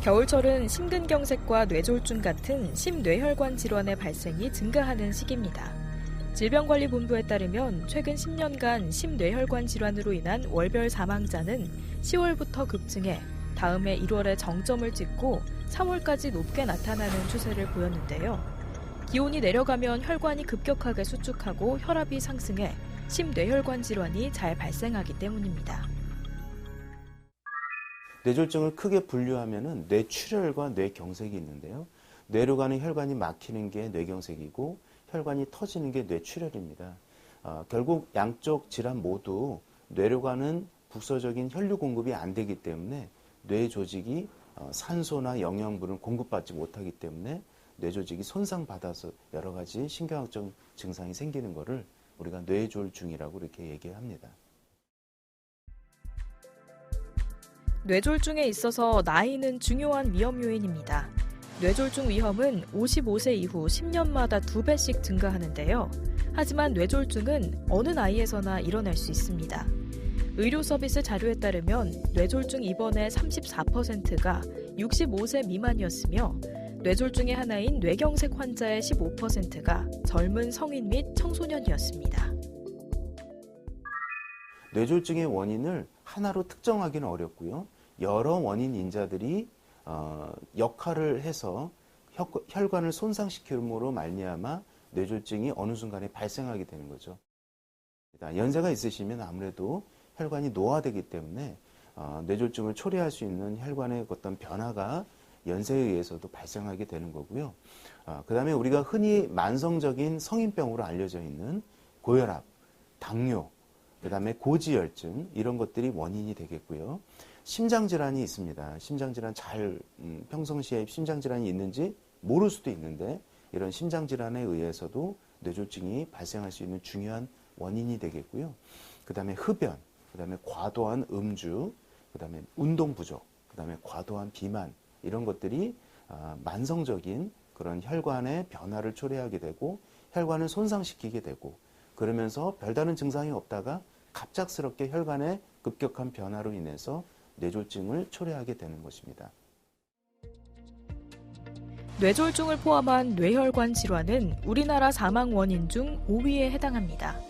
겨울철은 심근경색과 뇌졸중 같은 심뇌혈관 질환의 발생이 증가하는 시기입니다. 질병관리본부에 따르면 최근 10년간 심뇌혈관 질환으로 인한 월별 사망자는 10월부터 급증해 다음해 1월에 정점을 찍고 3월까지 높게 나타나는 추세를 보였는데요. 기온이 내려가면 혈관이 급격하게 수축하고 혈압이 상승해 심뇌혈관 질환이 잘 발생하기 때문입니다. 뇌졸중을 크게 분류하면 뇌출혈과 뇌경색이 있는데요. 뇌로 가는 혈관이 막히는 게 뇌경색이고 혈관이 터지는 게 뇌출혈입니다. 어, 결국 양쪽 질환 모두 뇌로 가는 국소적인 혈류 공급이 안 되기 때문에 뇌 조직이 어, 산소나 영양분을 공급받지 못하기 때문에 뇌 조직이 손상받아서 여러 가지 신경학적 증상이 생기는 것을 우리가 뇌졸중이라고 이렇게 얘기합니다. 뇌졸중에 있어서 나이는 중요한 위험 요인입니다. 뇌졸중 위험은 55세 이후 10년마다 2배씩 증가하는데요. 하지만 뇌졸중은 어느 나이에서나 일어날 수 있습니다. 의료 서비스 자료에 따르면 뇌졸중 입원의 34%가 65세 미만이었으며 뇌졸중의 하나인 뇌경색 환자의 15%가 젊은 성인 및 청소년이었습니다. 뇌졸중의 원인을 하나로 특정하기는 어렵고요. 여러 원인 인자들이 어, 역할을 해서 혈관을 손상시킴으로 말미암아 뇌졸중이 어느 순간에 발생하게 되는 거죠. 연세가 있으시면 아무래도 혈관이 노화되기 때문에 어, 뇌졸중을 초래할 수 있는 혈관의 어떤 변화가 연세에 의해서도 발생하게 되는 거고요. 어, 그 다음에 우리가 흔히 만성적인 성인병으로 알려져 있는 고혈압, 당뇨, 그 다음에 고지혈증 이런 것들이 원인이 되겠고요. 심장 질환이 있습니다. 심장 질환 잘 음, 평상시에 심장 질환이 있는지 모를 수도 있는데 이런 심장 질환에 의해서도 뇌졸중이 발생할 수 있는 중요한 원인이 되겠고요. 그 다음에 흡연, 그 다음에 과도한 음주, 그 다음에 운동 부족, 그 다음에 과도한 비만 이런 것들이 아, 만성적인 그런 혈관의 변화를 초래하게 되고 혈관을 손상시키게 되고 그러면서 별다른 증상이 없다가 갑작스럽게 혈관의 급격한 변화로 인해서 뇌졸중을 초래하게 되는 것입니다. 뇌졸중을 포함한 뇌혈관 질환은 우리나라 사망 원인 중 5위에 해당합니다.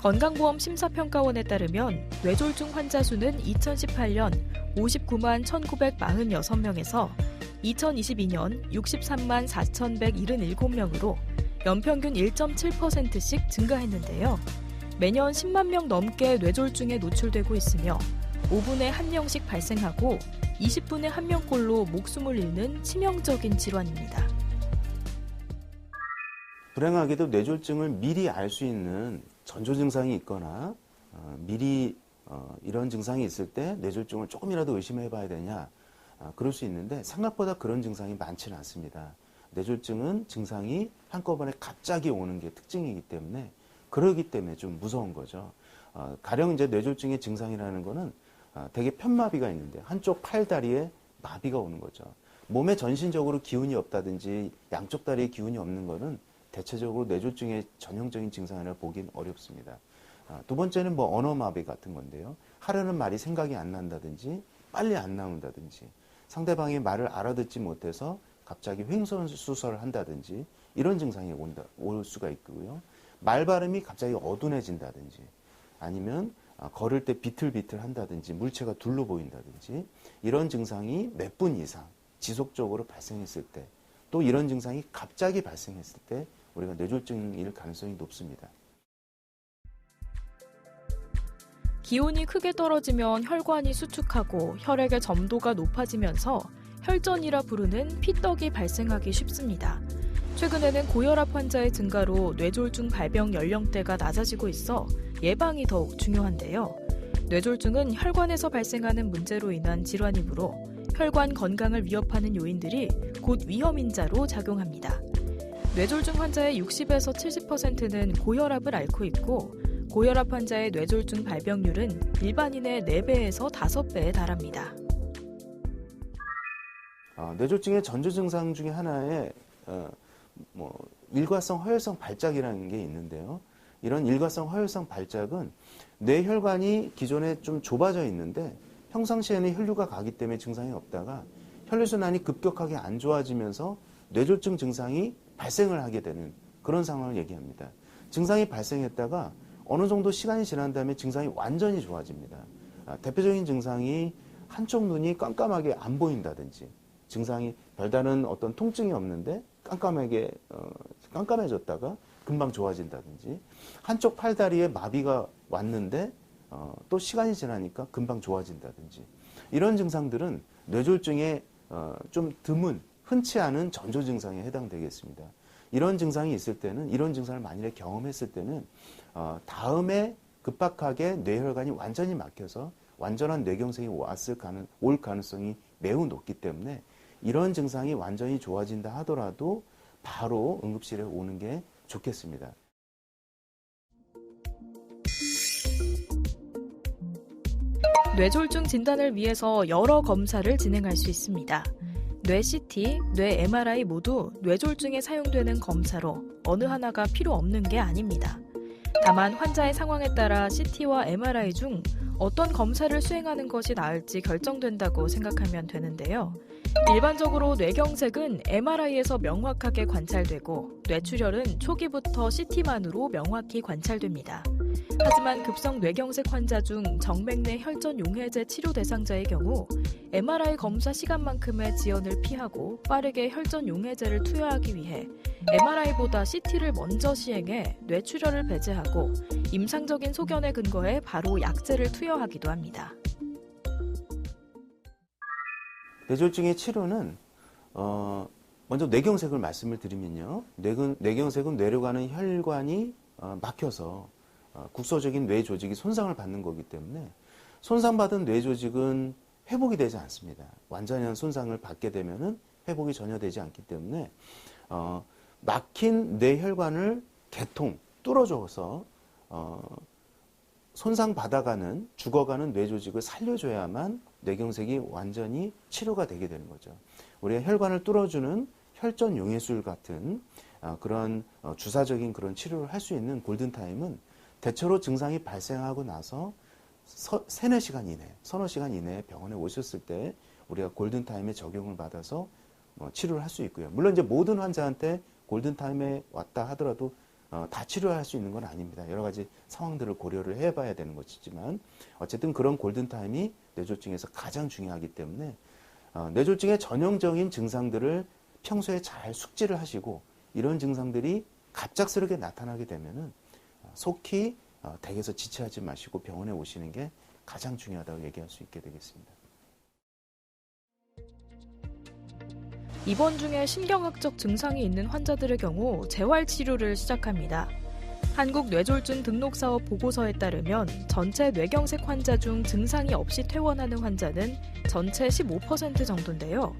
건강보험 심사평가원에 따르면 뇌졸중 환자 수는 2018년 59만 1946명에서 2022년 63만 4177명으로 연평균 1.7%씩 증가했는데요. 매년 10만 명 넘게 뇌졸중에 노출되고 있으며 5분에 1명씩 발생하고 20분에 1명꼴로 목숨을 잃는 치명적인 질환입니다. 불행하게도 뇌졸중을 미리 알 수 있는 전조 증상이 있거나 어, 미리 어, 이런 증상이 있을 때 뇌졸중을 조금이라도 의심해 봐야 되냐 어, 그럴 수 있는데 생각보다 그런 증상이 많지는 않습니다. 뇌졸중은 증상이 한꺼번에 갑자기 오는 게 특징이기 때문에 그러기 때문에 좀 무서운 거죠. 어, 가령 이제 뇌졸중의 증상이라는 거는 어, 되게 편마비가 있는데 한쪽 팔 다리에 마비가 오는 거죠. 몸에 전신적으로 기운이 없다든지 양쪽 다리에 기운이 없는 거는 대체적으로 뇌졸중의 전형적인 증상이라 보기는 어렵습니다. 아, 두 번째는 뭐 언어마비 같은 건데요. 하려는 말이 생각이 안 난다든지 빨리 안 나온다든지 상대방의 말을 알아듣지 못해서 갑자기 횡설수설을 한다든지 이런 증상이 온다, 올 수가 있고요. 말 발음이 갑자기 어둔해진다든지 아니면 아, 걸을 때 비틀비틀 한다든지 물체가 둘로 보인다든지 이런 증상이 몇 분 이상 지속적으로 발생했을 때 또 이런 증상이 갑자기 발생했을 때 우리가 뇌졸중일 가능성이 높습니다. 기온이 크게 떨어지면 혈관이 수축하고 혈액의 점도가 높아지면서 혈전이라 부르는 피떡이 발생하기 쉽습니다. 최근에는 고혈압 환자의 증가로 뇌졸중 발병 연령대가 낮아지고 있어 예방이 더욱 중요한데요. 뇌졸중은 혈관에서 발생하는 문제로 인한 질환이므로 혈관 건강을 위협하는 요인들이 곧 위험인자로 작용합니다. 뇌졸중 환자의 60에서 70%는 고혈압을 앓고 있고 고혈압 환자의 뇌졸중 발병률은 일반인의 4배에서 5배에 달합니다. 어, 뇌졸중의 전조 증상 중에 하나에 어, 뭐 일과성 허혈성 발작이라는 게 있는데요. 이런 일과성 허혈성 발작은 뇌혈관이 기존에 좀 좁아져 있는데 평상시에는 혈류가 가기 때문에 증상이 없다가 혈류순환이 급격하게 안 좋아지면서 뇌졸중 증상이 발생을 하게 되는 그런 상황을 얘기합니다. 증상이 발생했다가 어느 정도 시간이 지난 다음에 증상이 완전히 좋아집니다. 아, 대표적인 증상이 한쪽 눈이 깜깜하게 안 보인다든지 증상이 별다른 어떤 통증이 없는데 깜깜하게 어, 깜깜해졌다가 금방 좋아진다든지 한쪽 팔다리에 마비가 왔는데 어, 또 시간이 지나니까 금방 좋아진다든지 이런 증상들은 뇌졸중에 어, 좀 드문 흔치 않은 전조 증상에 해당되겠습니다. 이런 증상이 있을 때는 이런 증상을 만일에 경험했을 때는 어, 다음에 급박하게 뇌혈관이 완전히 막혀서 완전한 뇌경색이 왔을 가능, 올 가능성이 매우 높기 때문에 이런 증상이 완전히 좋아진다 하더라도 바로 응급실에 오는 게 좋겠습니다. 뇌졸중 진단을 위해서 여러 검사를 진행할 수 있습니다. 뇌 CT, 뇌 MRI 모두 뇌졸중에 사용되는 검사로 어느 하나가 필요 없는 게 아닙니다. 다만 환자의 상황에 따라 CT와 MRI 중 어떤 검사를 수행하는 것이 나을지 결정된다고 생각하면 되는데요. 일반적으로 뇌경색은 MRI에서 명확하게 관찰되고 뇌출혈은 초기부터 CT만으로 명확히 관찰됩니다. 하지만 급성 뇌경색 환자 중 정맥내 혈전 용해제 치료 대상자의 경우 MRI 검사 시간만큼의 지연을 피하고 빠르게 혈전 용해제를 투여하기 위해 MRI보다 CT를 먼저 시행해 뇌출혈을 배제하고 임상적인 소견에 근거해 바로 약제를 투여하기도 합니다. 뇌졸중의 치료는 어, 먼저 뇌경색을 말씀을 드리면요. 뇌근, 뇌경색은 뇌로 가는 혈관이 어, 막혀서 어, 국소적인 뇌 조직이 손상을 받는 거기 때문에 손상받은 뇌 조직은 회복이 되지 않습니다. 완전한 손상을 받게 되면은 회복이 전혀 되지 않기 때문에 어, 막힌 뇌혈관을 개통 뚫어줘서 어, 손상받아가는 죽어가는 뇌 조직을 살려줘야만 뇌경색이 완전히 치료가 되게 되는 거죠. 우리가 혈관을 뚫어주는 혈전 용해술 같은 어, 그런 어, 주사적인 그런 치료를 할 수 있는 골든타임은 대체로 증상이 발생하고 나서 서, 세네 시간 이내, 서너 시간 이내에 병원에 오셨을 때 우리가 골든타임에 적용을 받아서 어, 치료를 할 수 있고요. 물론 이제 모든 환자한테 골든타임에 왔다 하더라도 어, 다 치료할 수 있는 건 아닙니다. 여러 가지 상황들을 고려를 해봐야 되는 것이지만 어쨌든 그런 골든타임이 뇌졸중에서 가장 중요하기 때문에 어, 뇌졸중의 전형적인 증상들을 평소에 잘 숙지를 하시고 이런 증상들이 갑작스럽게 나타나게 되면은 어, 속히 어, 댁에서 지체하지 마시고 병원에 오시는 게 가장 중요하다고 얘기할 수 있게 되겠습니다. 입원 중에 신경학적 증상이 있는 환자들의 경우 재활 치료를 시작합니다. 한국뇌졸중 등록사업 보고서에 따르면 전체 뇌경색 환자 중 증상이 없이 퇴원하는 환자는 전체 15% 정도인데요.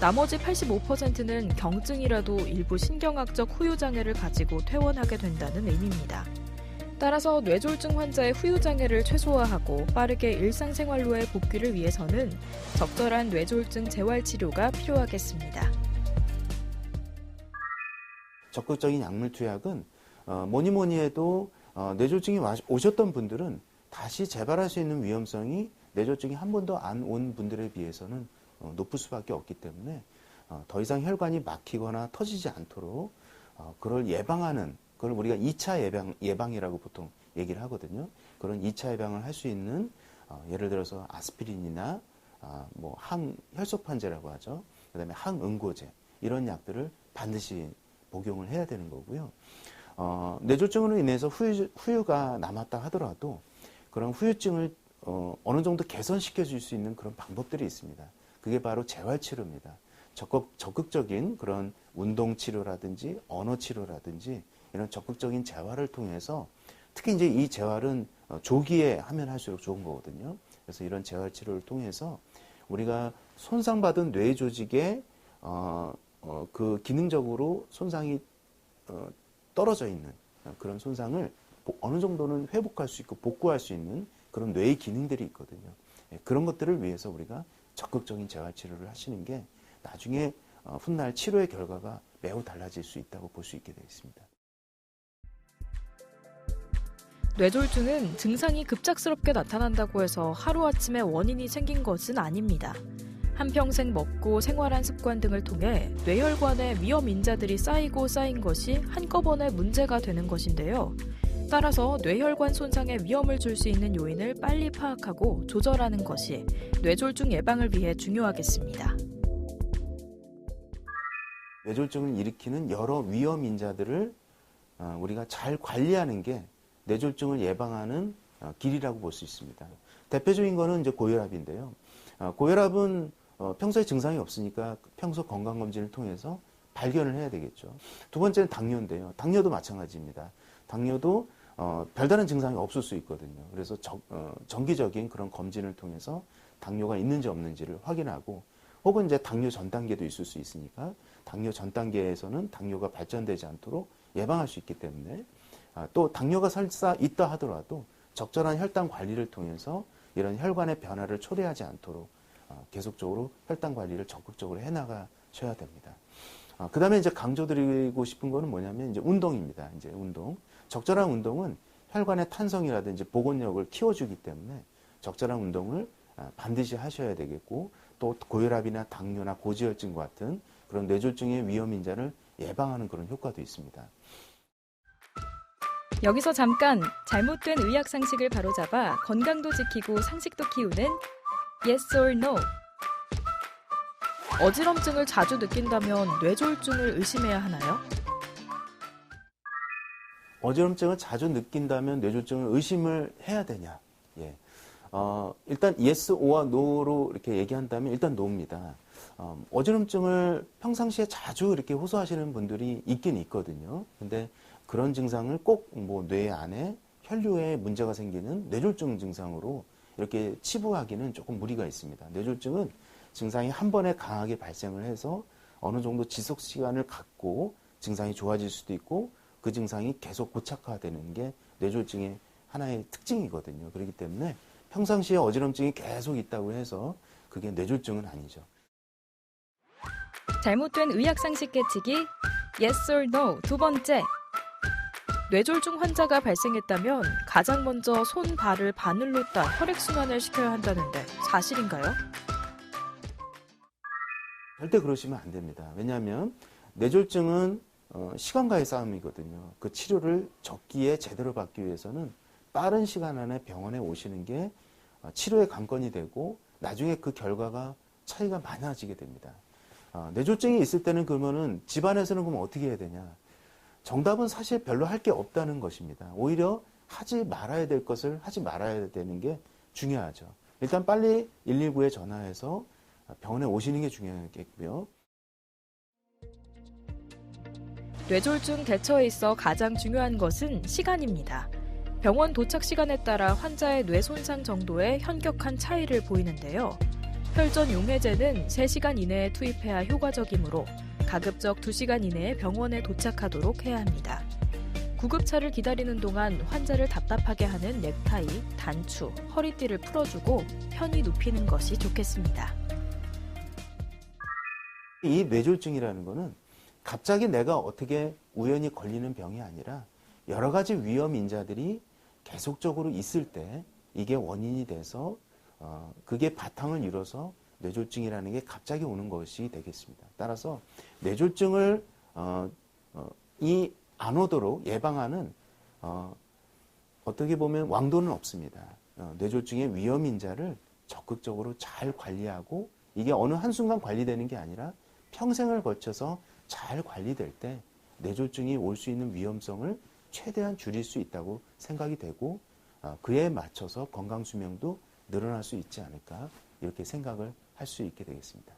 나머지 85%는 경증이라도 일부 신경학적 후유장애를 가지고 퇴원하게 된다는 의미입니다. 따라서 뇌졸중 환자의 후유 장애를 최소화하고 빠르게 일상생활로의 복귀를 위해서는 적절한 뇌졸중 재활 치료가 필요하겠습니다. 적극적인 약물 투약은 어, 뭐니 뭐니 해도 어, 뇌졸중이 오셨던 분들은 다시 재발할 수 있는 위험성이 뇌졸중이 한 번도 안 온 분들에 비해서는 어, 높을 수밖에 없기 때문에 어, 더 이상 혈관이 막히거나 터지지 않도록 어, 그걸 예방하는 그걸 우리가 2차 예방, 예방이라고 보통 얘기를 하거든요. 그런 2차 예방을 할 수 있는 어, 예를 들어서 아스피린이나 아, 뭐 항혈소판제라고 하죠. 그 다음에 항응고제 이런 약들을 반드시 복용을 해야 되는 거고요. 어, 뇌졸중으로 인해서 후유, 후유가 남았다 하더라도 그런 후유증을 어, 어느 정도 개선시켜 줄 수 있는 그런 방법들이 있습니다. 그게 바로 재활치료입니다. 적극, 적극적인 그런 운동치료라든지 언어치료라든지 이런 적극적인 재활을 통해서 특히 이제 이 재활은 어, 조기에 하면 할수록 좋은 거거든요. 그래서 이런 재활 치료를 통해서 우리가 손상받은 뇌 조직에 어, 어, 그 기능적으로 손상이 어, 떨어져 있는 그런 손상을 어느 정도는 회복할 수 있고 복구할 수 있는 그런 뇌의 기능들이 있거든요. 예, 그런 것들을 위해서 우리가 적극적인 재활 치료를 하시는 게 나중에 어, 훗날 치료의 결과가 매우 달라질 수 있다고 볼 수 있게 되어 있습니다. 뇌졸중은 증상이 급작스럽게 나타난다고 해서 하루아침에 원인이 생긴 것은 아닙니다. 한평생 먹고 생활한 습관 등을 통해 뇌혈관에 위험 인자들이 쌓이고 쌓인 것이 한꺼번에 문제가 되는 것인데요. 따라서 뇌혈관 손상에 위험을 줄 수 있는 요인을 빨리 파악하고 조절하는 것이 뇌졸중 예방을 위해 중요하겠습니다. 뇌졸중을 일으키는 여러 위험 인자들을 어, 우리가 잘 관리하는 게 뇌졸중을 예방하는 어, 길이라고 볼 수 있습니다. 대표적인 거는 이제 고혈압인데요. 어, 고혈압은 평소에 증상이 없으니까 평소 건강검진을 통해서 발견을 해야 되겠죠. 두 번째는 당뇨인데요. 당뇨도 마찬가지입니다. 당뇨도 별다른 증상이 없을 수 있거든요. 그래서 정기적인 그런 검진을 통해서 당뇨가 있는지 없는지를 확인하고 혹은 이제 당뇨 전 단계도 있을 수 있으니까 당뇨 전 단계에서는 당뇨가 발전되지 않도록 예방할 수 있기 때문에 아, 또 당뇨가 설사 있다 하더라도 적절한 혈당 관리를 통해서 이런 혈관의 변화를 초래하지 않도록 어, 계속적으로 혈당 관리를 적극적으로 해나가셔야 됩니다. 아, 그 다음에 이제 강조드리고 싶은 거는 뭐냐면 이제 운동입니다. 이제 운동. 적절한 운동은 혈관의 탄성이라든지 복원력을 키워주기 때문에 적절한 운동을 아, 반드시 하셔야 되겠고 또 고혈압이나 당뇨나 고지혈증과 같은 그런 뇌졸중의 위험 인자를 예방하는 그런 효과도 있습니다. 여기서 잠깐 잘못된 의학 상식을 바로잡아 건강도 지키고 상식도 키우는 Yes or No. 어지럼증을 자주 느낀다면 뇌졸중을 의심해야 하나요? 어지럼증을 자주 느낀다면 뇌졸중을 의심을 해야 되냐? 예. 어, 일단 yes, or와 no로 이렇게 얘기한다면 일단 no입니다. 어, 어지럼증을 평상시에 자주 이렇게 호소하시는 분들이 있긴 있거든요. 근데 그런 증상을 꼭 뭐 뇌 안에 혈류에 문제가 생기는 뇌졸중 증상으로 이렇게 치부하기는 조금 무리가 있습니다. 뇌졸중은 증상이 한 번에 강하게 발생을 해서 어느 정도 지속 시간을 갖고 증상이 좋아질 수도 있고 그 증상이 계속 고착화되는 게 뇌졸중의 하나의 특징이거든요. 그렇기 때문에 평상시에 어지럼증이 계속 있다고 해서 그게 뇌졸중은 아니죠. 잘못된 의학 상식 깨치기 Yes or No 두 번째 뇌졸중 환자가 발생했다면 가장 먼저 손, 발을 바늘로 따 혈액순환을 시켜야 한다는데 사실인가요? 절대 그러시면 안 됩니다. 왜냐하면 뇌졸중은 어, 시간과의 싸움이거든요. 그 치료를 적기에 제대로 받기 위해서는 빠른 시간 안에 병원에 오시는 게 어, 치료의 관건이 되고 나중에 그 결과가 차이가 많아지게 됩니다. 어, 뇌졸중이 있을 때는 그러면은 집안에서는 그럼 어떻게 해야 되냐? 정답은 사실 별로 할 게 없다는 것입니다. 오히려 하지 말아야 될 것을 하지 말아야 되는 게 중요하죠. 일단 빨리 119에 전화해서 병원에 오시는 게 중요하겠고요. 뇌졸중 대처에 있어 가장 중요한 것은 시간입니다. 병원 도착 시간에 따라 환자의 뇌 손상 정도에 현격한 차이를 보이는데요. 혈전 용해제는 3시간 이내에 투입해야 효과적이므로 가급적 2시간 이내에 병원에 도착하도록 해야 합니다. 구급차를 기다리는 동안 환자를 답답하게 하는 넥타이, 단추, 허리띠를 풀어주고 편히 눕히는 것이 좋겠습니다. 이 뇌졸중이라는 것은 갑자기 내가 어떻게 우연히 걸리는 병이 아니라 여러 가지 위험 인자들이 계속적으로 있을 때 이게 원인이 돼서 어, 그게 바탕을 이뤄서 뇌졸중이라는 게 갑자기 오는 것이 되겠습니다. 따라서 뇌졸중을 어, 어, 이 안 오도록 예방하는 어, 어떻게 보면 왕도는 없습니다. 어, 뇌졸중의 위험 인자를 적극적으로 잘 관리하고 이게 어느 한순간 관리되는 게 아니라 평생을 거쳐서 잘 관리될 때 뇌졸중이 올 수 있는 위험성을 최대한 줄일 수 있다고 생각이 되고 어, 그에 맞춰서 건강 수명도 늘어날 수 있지 않을까 이렇게 생각을 할 수 있게 되겠습니다.